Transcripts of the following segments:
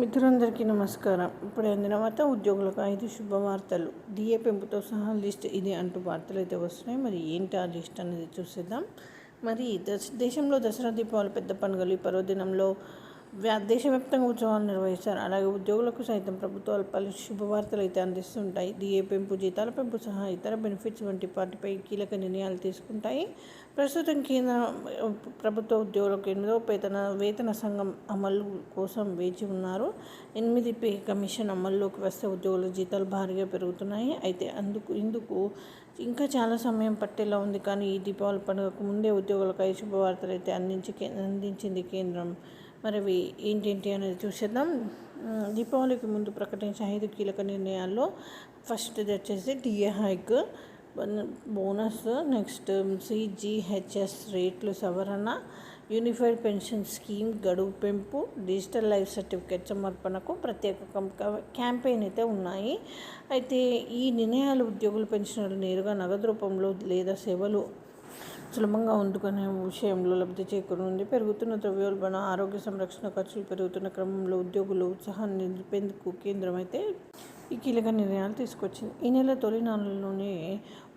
మిత్రులందరికీ నమస్కారం. ఇప్పుడు అందిన వార్త ఉద్యోగులకు ఐదు శుభవార్తలు. డిఏ పెంపుతో సహా లిస్ట్ ఇది అంటూ వార్తలు అయితే వస్తున్నాయి. మరి ఏంటి ఆ లిస్ట్ అనేది చూసేద్దాం. మరి దశ దేశంలో దసరా దీపావళి పెద్ద పండుగలు ఈ పర్వదినంలో దేశవ్యాప్తంగా ఉత్సవాలు నిర్వహిస్తారు. అలాగే ఉద్యోగులకు సైతం ప్రభుత్వాలు పలు శుభవార్తలు అయితే అందిస్తుంటాయి. డిఏ పెంపు జీతాల పెంపు సహా ఇతర బెనిఫిట్స్ వంటి వాటిపై కీలక నిర్ణయాలు తీసుకుంటాయి. ప్రస్తుతం కేంద్ర ప్రభుత్వ ఉద్యోగులకు ఎనిమిదవ వేతన వేతన సంఘం అమలు కోసం వేచి ఉన్నారు. ఎనిమిది పే కమిషన్ అమల్లోకి వస్తే ఉద్యోగుల జీతాలు భారీగా పెరుగుతున్నాయి. అయితే అందుకు ఇందుకు ఇంకా చాలా సమయం పట్టేలా ఉంది. కానీ ఈ దీపావళి పండుగకు ముందే ఉద్యోగులకు ఐదు శుభవార్తలు అయితే అందించి అందించింది కేంద్రం. మరి అవి ఏంటేంటి అనేది చూసేద్దాం. దీపావళికి ముందు ప్రకటించిన ఐదు కీలక నిర్ణయాల్లో ఫస్ట్ది వచ్చేసి DA hike bonus next CGHS రేట్లు సవరణ యూనిఫైడ్ పెన్షన్ స్కీమ్ గడువు పెంపు డిజిటల్ లైఫ్ సర్టిఫికేట్ సమర్పణకు ప్రత్యేక క్యాంపెయిన్ అయితే ఉన్నాయి. అయితే ఈ నిర్ణయాలు ఉద్యోగులు పెన్షనర్లు నేరుగా నగదు రూపంలో లేదా సేవలు సులభంగా అందుకునే విషయంలో లబ్ధి చేకూరుంది పెరుగుతున్న ద్రవ్యోల్బణ ఆరోగ్య సంరక్షణ ఖర్చులు పెరుగుతున్న క్రమంలో ఉద్యోగులు ఉత్సాహాన్ని నిలిపేందుకు కేంద్రం అయితే ఈ కీలక నిర్ణయాలు తీసుకొచ్చింది. ఈ నెల తొలి నాలుగులోనే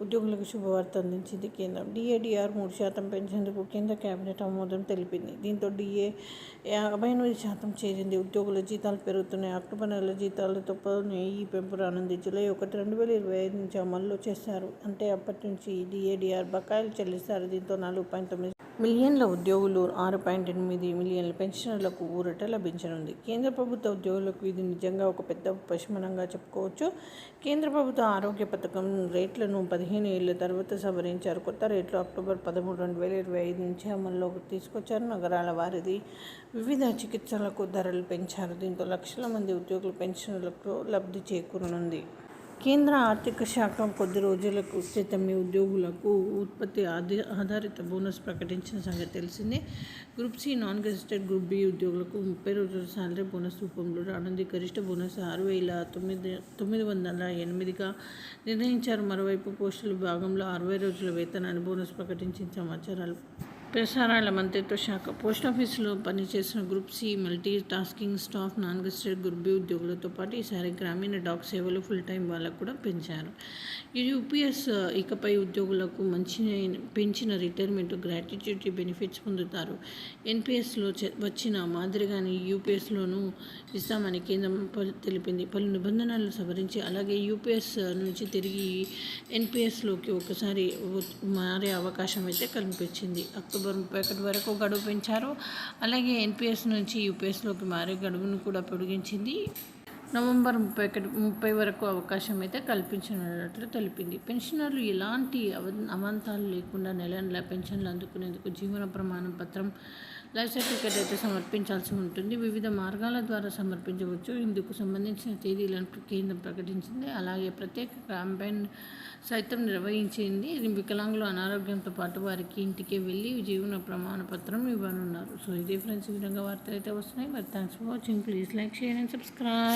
ఉద్యోగులకు శుభవార్త అందించింది కేంద్రం. డిఏడిఆర్ మూడు శాతం పెంచేందుకు కేంద్ర కేబినెట్ ఆమోదం తెలిపింది. దీంతో డిఏ యాభై ఎనిమిది శాతం చేరింది. ఉద్యోగుల జీతాలు పెరుగుతున్నాయి. అక్టోబర్ నెల జీతాలతో ఈ పెంపు రానుంది. జూలై ఒకటి రెండు వేల ఇరవై ఐదు నుంచి అమల్లో చేశారు. అంటే అప్పటి నుంచి డిఏడిఆర్ బకాయిలు చెల్లిస్తారు. దీంతో నాలుగు పాయింట్ తొమ్మిది మిలియన్ల ఉద్యోగులు ఆరు పాయింట్ ఎనిమిది మిలియన్ల పెన్షనర్లకు ఊరట లభించనుంది. కేంద్ర ప్రభుత్వ ఉద్యోగులకు ఇది నిజంగా ఒక పెద్ద ఉపశమనంగా చెప్పుకోవచ్చు. కేంద్ర ప్రభుత్వ ఆరోగ్య పథకం రేట్లను పదిహేను ఏళ్ళ తర్వాత సవరించారు. కొత్త రేట్లు అక్టోబర్ పదమూడు రెండు వేల ఇరవై ఐదు నుంచి అమల్లోకి తీసుకొచ్చారు. నగరాల వారిది వివిధ చికిత్సలకు ధరలు పెంచారు. దీంతో లక్షల మంది ఉద్యోగుల పెన్షన్లకు లబ్ధి చేకూరనుంది. కేంద్ర ఆర్థిక శాఖ కొద్ది రోజులకు క్రితమే ఉద్యోగులకు ఉత్పత్తి ఆది ఆధారిత బోనస్ ప్రకటించిన సంగతి తెలిసిందే. Group C non gazetted group B ఉద్యోగులకు ముప్పై రోజుల సాలరీ బోనస్ రూపంలో రానుంది. గరిష్ట బోనస్ ఆరు వేల తొమ్మిది తొమ్మిది వందల ఎనిమిదిగా నిర్ణయించారు. మరోవైపు పోస్టుల భాగంలో అరవై రోజుల వేతనాన్ని బోనస్ ప్రకటించిన సమాచారాలు ప్రసారాల మంత్రిత్వ శాఖ పోస్టాఫీసులో పనిచేసిన group C multi tasking staff non gazetted group B ఉద్యోగులతో పాటు ఈసారి గ్రామీణ డాక్ సేవలు ఫుల్ టైం వాళ్ళకు కూడా పెంచారు. ఈ యూపీఎస్ ఇకపై ఉద్యోగులకు మంచి పెంచిన రిటైర్మెంట్ గ్రాట్యుటీ బెనిఫిట్స్ పొందుతారు. ఎన్పిఎస్లో వచ్చిన మాదిరిగానే యూపీఎస్లోనూ ఇస్తామని కేంద్రం తెలిపింది. పలు నిబంధనలు సవరించి అలాగే యూపీఎస్ నుంచి తిరిగి ఎన్పిఎస్లోకి ఒకసారి మారే అవకాశం అయితే కల్పించింది. అక్టోబర్ ఒకటి వరకు గడువు పెంచారు అలాగే ఎన్పిఎస్ నుంచి యూపీఎస్లోకి మారే గడువును కూడా పొడిగించింది. నవంబర్ ముప్పై ఒకటి ముప్పై వరకు అవకాశం అయితే కల్పించనున్నట్లు తెలిపింది. పెన్షనర్లు ఎలాంటి అవ అవంతాలు లేకుండా నెల నెల పెన్షన్లు అందుకునేందుకు జీవన ప్రమాణ పత్రం లైఫ్ సర్టిఫికేట్ అయితే సమర్పించాల్సి ఉంటుంది. వివిధ మార్గాల ద్వారా సమర్పించవచ్చు. ఇందుకు సంబంధించిన తేదీలను కేంద్రం ప్రకటించింది. అలాగే ప్రత్యేక క్యాంపెయిన్ సైతం నిర్వహించింది. వికలాంగులు అనారోగ్యంతో పాటు వారికి ఇంటికి వెళ్ళి జీవన ప్రమాణపత్రం ఇవ్వనున్నారు. సో ఇదే ఫ్రెండ్స్ ఈ విధంగా వార్తలు అయితే వస్తున్నాయి. మరి thanks for watching. Please like share and subscribe.